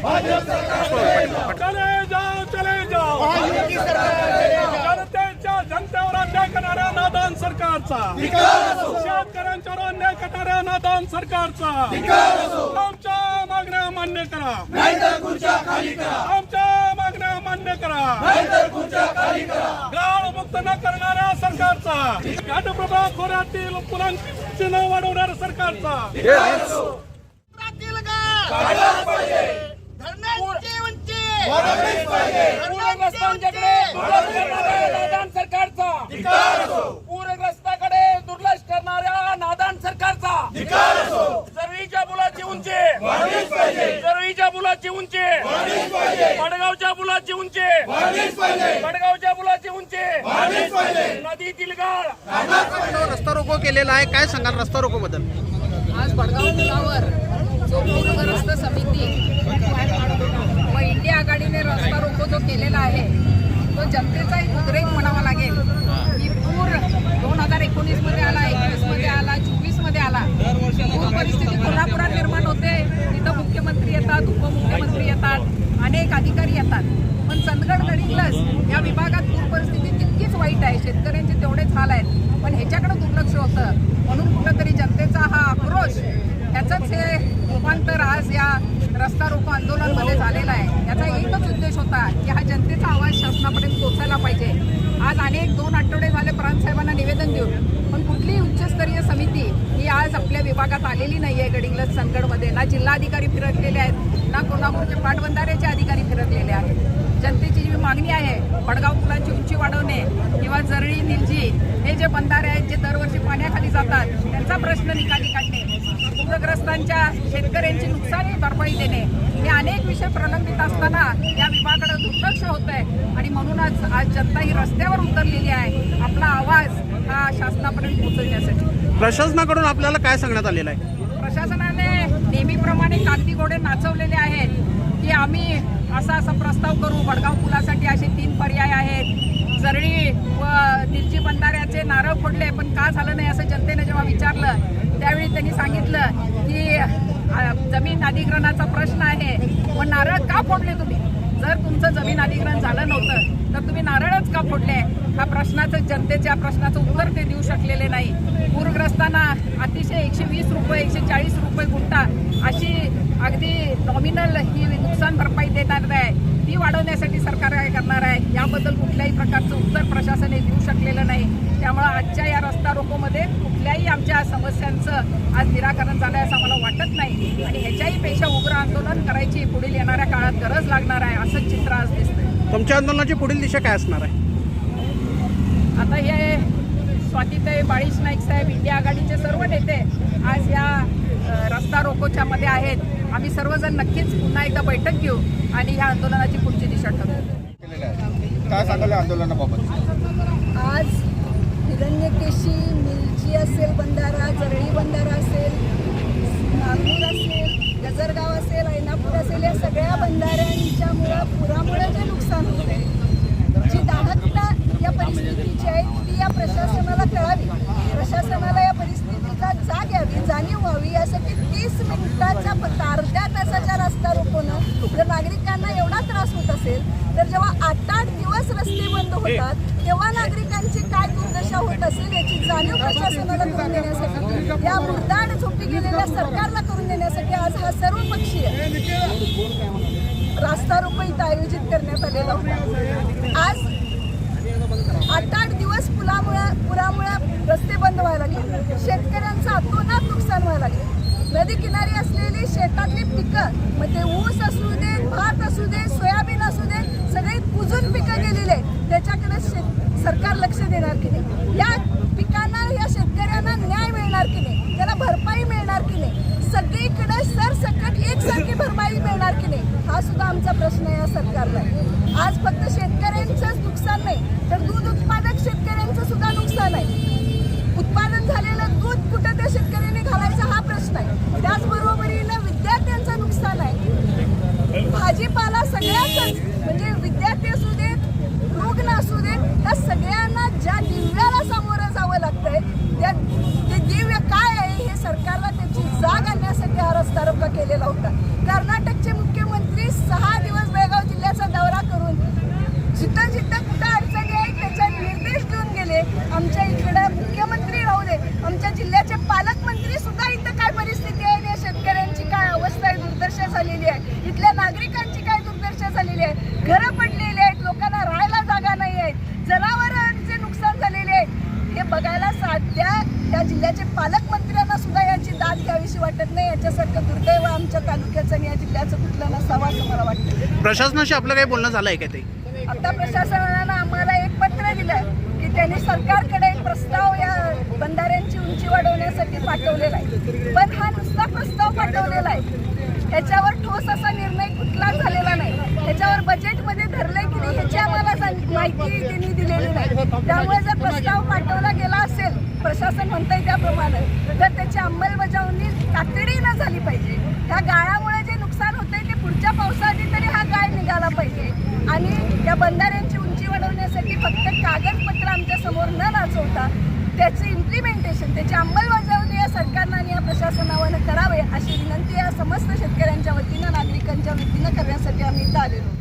चले जाओ चले जाओ जनतेच्या जनतेवर अन्याय करणाऱ्या नादान सरकारचा. शेतकऱ्यांच्यावर अन्याय करणाऱ्या नादान सरकारचा. आमच्या मागण्या मान्य करा. आमच्या मागण्या मान्य करा. गाळ मुक्त न करणाऱ्या सरकारचा. घाटप्रभा खोऱ्यातील मुलांची चिन्ह वाढवणाऱ्या सरकारचा राहतील का? धरणांची उंची पूरग्रस्तांच्याकडे दुर्लक्ष नादान सरकारचा पूरग्रस्ताकडे दुर्लक्ष करणाऱ्या नादान सरकारचा जरळीच्या पुलाची उंची जरळीच्या पुलाची उंची वडगावच्या पुलाची उंची वडगावच्या पुलाची उंची रस्ता रोको केलेला आहे. काय सांगाल रस्ता रोको बद्दल? आज भडगाव पुलावर जो पूरग्रस्त समिती व इंडिया आघाडीने रस्ता रोको जो केलेला आहे तो जनतेचा एक उद्रेक म्हणावा लागेल की पूर दोन हजार एकोणीसमध्ये आला एकवीसमध्ये आला चोवीसमध्ये आला पूर परिस्थिती कोल्हापुरात निर्माण होते तिथं मुख्यमंत्री येतात उपमुख्यमंत्री येतात अनेक अधिकारी येतात पण चंदगड गडिंग्लज या विभागात पूर परिस्थिती तितकीच वाईट आहे शेतकऱ्यांचे तेवढेच हाल आहेत पण ह्याच्याकडे दुर्लक्ष होतं म्हणून कुठंतरी जनतेचा हा आक्रोश त्याचंच हे रूपांतर आज या रस्ता रोको आंदोलनमध्ये झालेला आहे याचा एकच उद्देश होता की हा जनतेचा आवाज शासनापर्यंत पोहोचायला पाहिजे आज अनेक दोन आठवडे झाले प्रांतसाहेबांना निवेदन देऊन. पण कुठलीही उच्चस्तरीय समिती ही आज आपल्या विभागात आलेली नाही आहे गडिंग्लज चंदगडमध्ये ना जिल्हाधिकारी फिरकलेले आहेत ना कोल्हापूरचे पाटबंधाऱ्याचे अधिकारी फिरकलेले आहेत. जनतेची जी मागणी आहे भडगाव पुलाची उंची वाढवणे किंवा जरळी निलजी हे जे बंधारे आहेत जे दरवर्षी पाण्याखाली जातात त्यांचा प्रश्न निकाली काढणे पूरग्रस्तांच्या शेतकऱ्यांची नुकसानी भरपाई देणे अनेक विषय प्रलंबित असताना या विभागाकडे दुर्लक्ष होत आहे आणि म्हणूनच आज जनता ही रस्त्यावर उतरलेली आहे. आपला आवाज हा शासनापर्यंत पोहोचवण्यासाठी. प्रशासनाकडून आपल्याला काय सांगण्यात आलेलं आहे? प्रशासनाने नेहमीप्रमाणे कागदी घोडे नाचवलेले आहेत. की आम्ही असा असा प्रस्ताव करू वडगाव पुलासाठी असे तीन पर्याय आहेत. जरळी व दिलजी बंधाऱ्याचे नारळ फोडले पण का झालं नाही असं जनतेने जेव्हा विचारलं त्यावेळी त्यांनी सांगितलं की जमीन अधिग्रहणाचा प्रश्न आहे. व नारळ का फोडले तुम्ही? जर तुमचं जमीन अधिग्रहण झालं नव्हतं तर तुम्ही नारळच का फोडले? ह्या प्रश्नाचं जनतेच्या प्रश्नाचं उत्तर ते देऊ शकलेले नाही. पूरग्रस्तांना अतिशय एकशे वीस रुपये एकशे चाळीस रुपये गुंठा अशी अगदी नॉमिनल ही नुकसान भरपाई देणार आहे. ती वाढवण्यासाठी सरकार काय करणार आहे? याबद्दल कुठल्याही प्रकारचं उत्तर प्रशासनाने देऊ शकलेलं नाही. त्यामुळं आजच्या या रस्ता रोकोमध्ये कुठल्याही आमच्या समस्यांचं आज निराकरण झालं आहे असं मला वाटत नाही. आणि ह्याच्याही पेक्षा उग्र आंदोलन करायची पुढील येणाऱ्या काळात गरज लागणार आहे असंच चित्र आज दिसतं तुमच्या आंदोलनाची पुढील दिशा काय असणार आहे? आता हे स्वातीताई बाळीश नाईक साहेब इंडिया आघाडीचे सर्व नेते आज या रस्ता रोकोच्या मध्ये आहेत. आम्ही सर्वजण नक्कीच पुन्हा एकदा बैठक घेऊ आणि ह्या आंदोलनाची पुढची दिशा ठरवू. काय सांगाल या आंदोलनाबाबत? आज हिरण्यकेशी मिलजी असेल बंधारा जरळी बंधारा असेल नागपूर असेल नजरगाव असेल ऐनापूर असेल या सगळ्या बंधाऱ्यांच्या बंधाऱ्यांच्यामुळं पुरामुळे जे नुकसान होत आहे जी दाहकता या परिस्थितीची आहे ती या प्रशासनाला कळावी. प्रशासनाला या परिस्थितीचा जाग यावी जाणीव व्हावी यासाठी तीस मिनिटाच्या फक्त अर्ध्या तासाच्या रस्ता रोखवणं जर नागरिकांना एवढा त्रास होत असेल तर जेव्हा आठ आठ दिवस रस्ते बंद होतात तेव्हा नागरिकांची काय दुर्दशा होत असेल याची जाणीव प्रशासनाला करून देण्यासाठी या मुर्दाड झोपी गेलेल्या सरकारला करून देण्यासाठी आज हा सर्वपक्षीय रास्ता रोको इथं आयोजित करण्यात आलेला होता. आज आठ आठ पुरामुळे पुरामुळे रस्ते बंद व्हायला लागले. शेतकऱ्यांचं अतोनात नुकसान व्हायला लागले. नदी किनारी असलेली शेतातली पिकं मग ते ऊस असू दे भात असू दे सोयाबीन असू दे सगळी कुजून पिकं गेलेली आहेत. त्याच्याकडे शेत सरकार लक्ष देणार की नाही? या पिकांना या शेतकऱ्यांना न्याय मिळणार की नाही? त्याला भरपाई मिळणार की नाही? सगळीकडे सरसकट एकसारखी भरपाई मिळणार की नाही? हा सुद्धा आमचा प्रश्न आहे या सरकारला. आज पालकमंत्र्यांना सुद्धा याची दाद घ्यावीशी वाटत नाही. याच्यासारखं दुर्दैव आमच्या तालुक्याचं आणि या जिल्ह्याचं कुठलं नसावं असं मला वाटतं. प्रशासनाशी आपलं काही बोलणं झालंय का ते? आता प्रशासनानं आम्हाला एक पत्र दिलंय की त्यांनी सरकारकडे प्रस्ताव या बंधाऱ्यांची उंची वाढवण्यासाठी पाठवलेला आहे. पण हा नुसता प्रस्ताव पाठवलेला आहे. त्याच्यावर ठोस असा निर्णय कुठला झालेला नाही. त्याच्यावर बजेटमध्ये धरलंय की नाही ह्याची आम्हाला माहिती त्यांनी दिलेली नाही. त्यामुळे जर प्रस्ताव पाठवला गेला प्रशासन म्हणतंय त्याप्रमाणे तर त्याची अंमलबजावणी तातडीनं झाली पाहिजे. ह्या गाळामुळे जे नुकसान होतंय ते पुढच्या पावसाआधी तरी हा गाळ निघाला पाहिजे. आणि या बंधाऱ्यांची उंची वाढवण्यासाठी फक्त कागदपत्र आमच्यासमोर न नाचवता त्याचे इम्प्लिमेंटेशन त्याची अंमलबजावणी या सरकारनं आणि या प्रशासनावर करावे अशी विनंती या समस्त शेतकऱ्यांच्या वतीनं नागरिकांच्या वतीनं करण्यासाठी आम्ही इथं आलेलो.